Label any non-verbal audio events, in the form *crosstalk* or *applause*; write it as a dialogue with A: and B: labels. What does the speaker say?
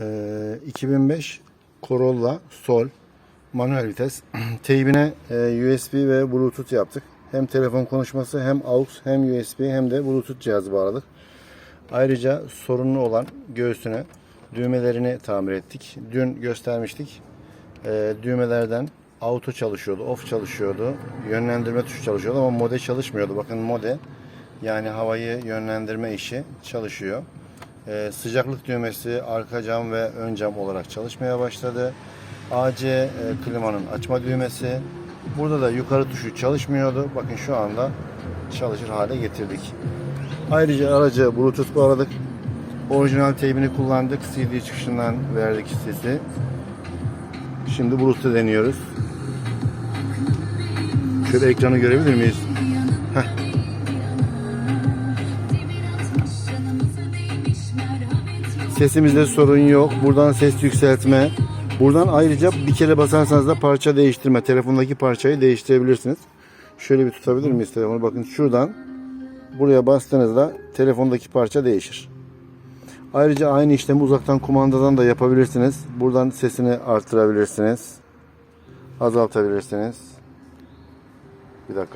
A: Ee, 2005 Corolla Sol manuel vites. *clears throat* Teybine e, USB ve Bluetooth yaptık. Hem telefon konuşması hem AUX hem USB hem de Bluetooth cihazı bağladık. Ayrıca sorunlu olan göğsüne düğmelerini tamir ettik. Dün göstermiştik. Ee, düğmelerden auto çalışıyordu, off çalışıyordu, yönlendirme tuşu çalışıyordu ama mode çalışmıyordu. Bakın mode yani havayı yönlendirme işi çalışıyor. Ee, sıcaklık düğmesi arka cam ve ön cam olarak çalışmaya başladı. AC e, klimanın açma düğmesi. Burada da yukarı tuşu çalışmıyordu. Bakın şu anda çalışır hale getirdik. Ayrıca araca Bluetooth bağladık. Orijinal teybini kullandık. CD çıkışından verdik sesi. Şimdi Bluetooth'u deniyoruz. Şöyle ekranı görebilir miyiz? Heh. Sesimizde sorun yok. Buradan ses yükseltme. Buradan ayrıca bir kere basarsanız da parça değiştirme. Telefondaki parçayı değiştirebilirsiniz. Şöyle bir tutabilir miyiz telefonu? Bakın şuradan buraya bastığınızda telefondaki parça değişir. Ayrıca aynı işlemi uzaktan kumandadan da yapabilirsiniz. Buradan sesini artırabilirsiniz. Azaltabilirsiniz. Bir dakika.